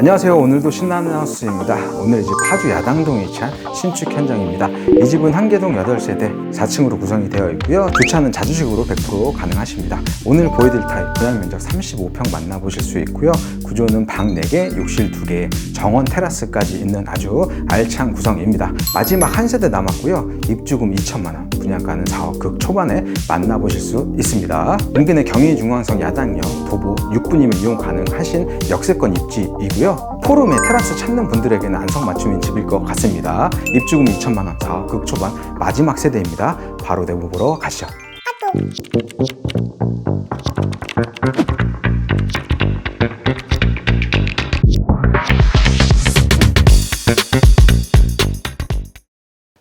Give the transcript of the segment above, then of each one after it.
안녕하세요. 오늘도 신나는 하우스입니다. 오늘 이제 파주 야당동에 위치한 신축 현장입니다. 이 집은 한 개동 8세대 4층으로 구성이 되어 있고요. 주차는 자주식으로 100% 가능하십니다. 오늘 보여드릴 타입 분양 면적 35평 만나보실 수 있고요. 구조는 방 4개, 욕실 2개, 정원 테라스까지 있는 아주 알찬 구성입니다. 마지막 한 세대 남았고요. 입주금 2천만 원, 분양가는 4억 극 초반에 만나보실 수 있습니다. 인근의 경의중앙선 야당역, 도보 6분이면 이용 가능하신 역세권 입지이고요. 포rum에 테라스 찾는 분들에게는 안성 맞춤인 집일 것 같습니다. 입주금 2천만 원, 4억 극 초반 마지막 세대입니다. 바로 내부 보러 가시죠.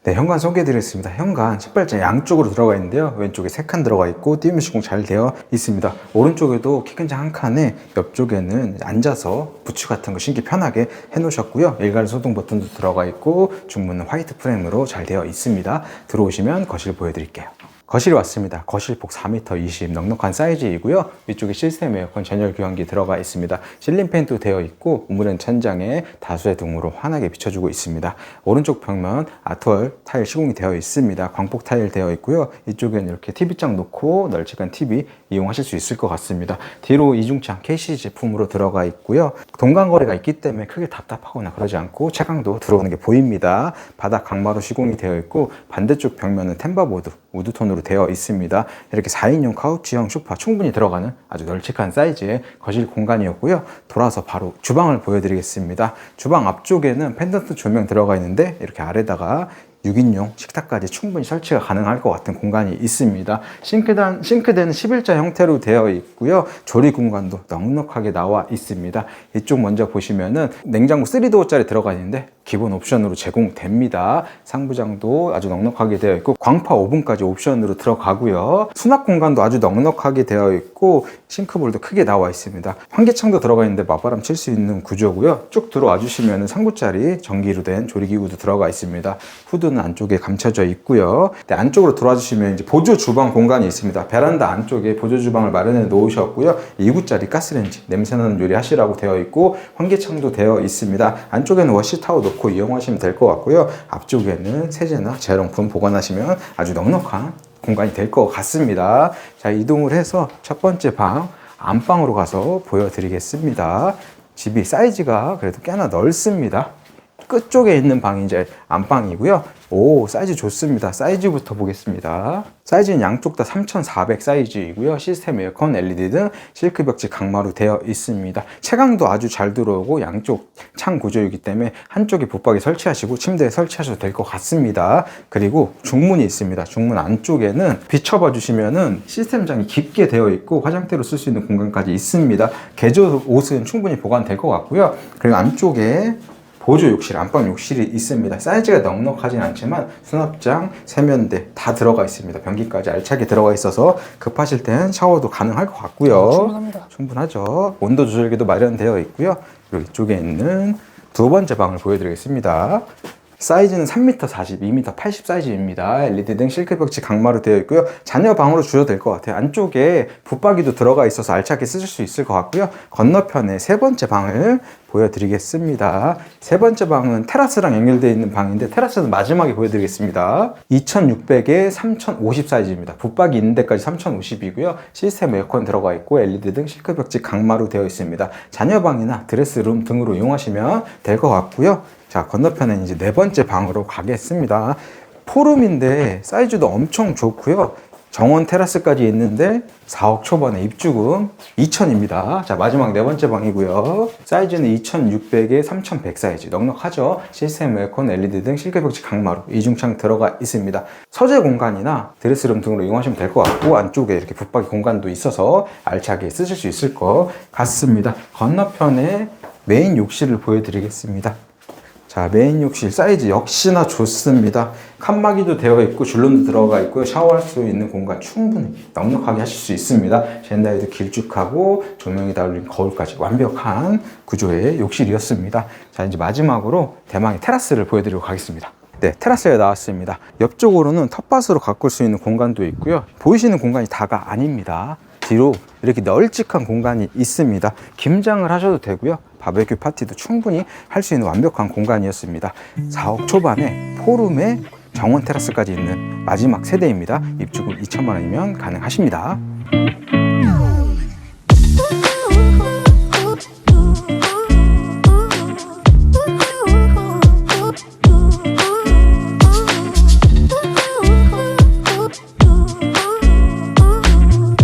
네, 현관 소개해드리겠습니다. 현관 18자 양쪽으로 들어가 있는데요. 왼쪽에 3칸 들어가 있고 띄움 시공 잘 되어 있습니다. 오른쪽에도 키 큰 장 한 칸에 옆쪽에는 앉아서 부츠 같은 거 신기 편하게 해놓으셨고요. 일괄 소동 버튼도 들어가 있고 중문은 화이트 프레임으로 잘 되어 있습니다. 들어오시면 거실 보여드릴게요. 거실이 왔습니다. 거실 폭 4m 20 넉넉한 사이즈이고요. 위쪽에 시스템 에어컨 전열 교환기 들어가 있습니다. 실린 팬도 되어 있고 우물은 천장에 다수의 등으로 환하게 비춰주고 있습니다. 오른쪽 벽면 아트월 타일 시공이 되어 있습니다. 광폭 타일 되어 있고요. 이쪽에는 이렇게 TV장 놓고 널찍한 TV 이용하실 수 있을 것 같습니다. 뒤로 이중창 KC 제품으로 들어가 있고요. 동간거리가 있기 때문에 크게 답답하거나 그러지 않고 채광도 들어오는 게 보입니다. 바닥 강마루 시공이 되어 있고 반대쪽 벽면은 템바보드 우드톤으로 되어 있습니다. 이렇게 4인용 카우치형 소파 충분히 들어가는 아주 널찍한 사이즈의 거실 공간이었고요. 돌아서 바로 주방을 보여드리겠습니다. 주방 앞쪽에는 펜던트 조명 들어가 있는데 이렇게 아래다가 6인용 식탁까지 충분히 설치가 가능할 것 같은 공간이 있습니다. 싱크단, 싱크대는 11자 형태로 되어 있고요. 조리 공간도 넉넉하게 나와 있습니다. 이쪽 먼저 보시면은 냉장고 3도어짜리 들어가 있는데 기본 옵션으로 제공됩니다. 상부장도 아주 넉넉하게 되어 있고 광파 오븐까지 옵션으로 들어가고요. 수납 공간도 아주 넉넉하게 되어 있고 싱크볼도 크게 나와 있습니다. 환기창도 들어가 있는데 맞바람 칠 수 있는 구조고요. 쭉 들어와 주시면 상부짜리 전기로 된 조리기구도 들어가 있습니다. 후드는 안쪽에 감춰져 있고요. 네, 안쪽으로 들어와 주시면 이제 보조 주방 공간이 있습니다. 베란다 안쪽에 보조 주방을 마련해 놓으셨고요. 2구짜리 가스레인지 냄새나는 요리 하시라고 되어 있고 환기창도 되어 있습니다. 안쪽에는 워시 타워 놓고 이용하시면 될 것 같고요. 앞쪽에는 세제나 재활용품 보관하시면 아주 넉넉한 공간이 될 것 같습니다. 자, 이동을 해서 첫 번째 방, 안방으로 가서 보여드리겠습니다. 집이 사이즈가 그래도 꽤나 넓습니다. 끝쪽에 있는 방이 이제 안방이고요. 오, 사이즈 좋습니다. 사이즈부터 보겠습니다. 사이즈는 양쪽 다 3400 사이즈이고요. 시스템 에어컨, LED 등 실크 벽지 강마루 되어 있습니다. 채광도 아주 잘 들어오고 양쪽 창 구조이기 때문에 한쪽에 붙박이 설치하시고 침대에 설치하셔도 될 것 같습니다. 그리고 중문이 있습니다. 중문 안쪽에는 비춰봐 주시면은 시스템장이 깊게 되어 있고 화장대로 쓸 수 있는 공간까지 있습니다. 개조 옷은 충분히 보관될 것 같고요. 그리고 안쪽에 보조 욕실, 안방 욕실이 있습니다. 사이즈가 넉넉하진 않지만 수납장, 세면대 다 들어가 있습니다. 변기까지 알차게 들어가 있어서 급하실 땐 샤워도 가능할 것 같고요. 충분합니다. 충분하죠. 온도 조절기도 마련되어 있고요. 그리고 이쪽에 있는 두 번째 방을 보여드리겠습니다. 사이즈는 3m 40, 2m 80 사이즈입니다. LED 등 실크 벽지 강마루 되어 있고요. 자녀 방으로 주셔도 될 것 같아요. 안쪽에 붙박이도 들어가 있어서 알차게 쓰실 수 있을 것 같고요. 건너편에 세 번째 방을 보여드리겠습니다. 세 번째 방은 테라스랑 연결되어 있는 방인데 테라스는 마지막에 보여드리겠습니다. 2600에 3050 사이즈입니다. 붙박이 있는 데까지 3050이고요. 시스템 에어컨 들어가 있고 LED 등 실크 벽지 강마루 되어 있습니다. 자녀 방이나 드레스룸 등으로 이용하시면 될 것 같고요. 자, 건너편에 이제 네 번째 방으로 가겠습니다. 포룸인데 사이즈도 엄청 좋고요. 정원 테라스까지 있는데 4억 초반에 입주금 2천입니다. 자, 마지막 네 번째 방이고요. 사이즈는 2600에 3100 사이즈. 넉넉하죠? 시스템 에어컨, LED 등 실내 벽지 강마루, 이중창 들어가 있습니다. 서재 공간이나 드레스룸 등으로 이용하시면 될 것 같고, 안쪽에 이렇게 붙박이 공간도 있어서 알차게 쓰실 수 있을 것 같습니다. 건너편에 메인 욕실을 보여드리겠습니다. 자, 메인 욕실 사이즈 역시나 좋습니다. 칸막이도 되어 있고 줄눈도 들어가 있고요. 샤워할 수 있는 공간 충분히 넉넉하게 하실 수 있습니다. 젠다이도 길쭉하고 조명이 달린 거울까지 완벽한 구조의 욕실이었습니다. 자, 이제 마지막으로 대망의 테라스를 보여드리고 가겠습니다. 네, 테라스에 나왔습니다. 옆쪽으로는 텃밭으로 가꿀 수 있는 공간도 있고요. 보이시는 공간이 다가 아닙니다. 뒤로 이렇게 널찍한 공간이 있습니다. 김장을 하셔도 되고요. 바베큐 파티도 충분히 할 수 있는 완벽한 공간이었습니다. 4억 초반에 포룸에 정원 테라스까지 있는 마지막 세대입니다. 입주금 2천만 원이면 가능하십니다.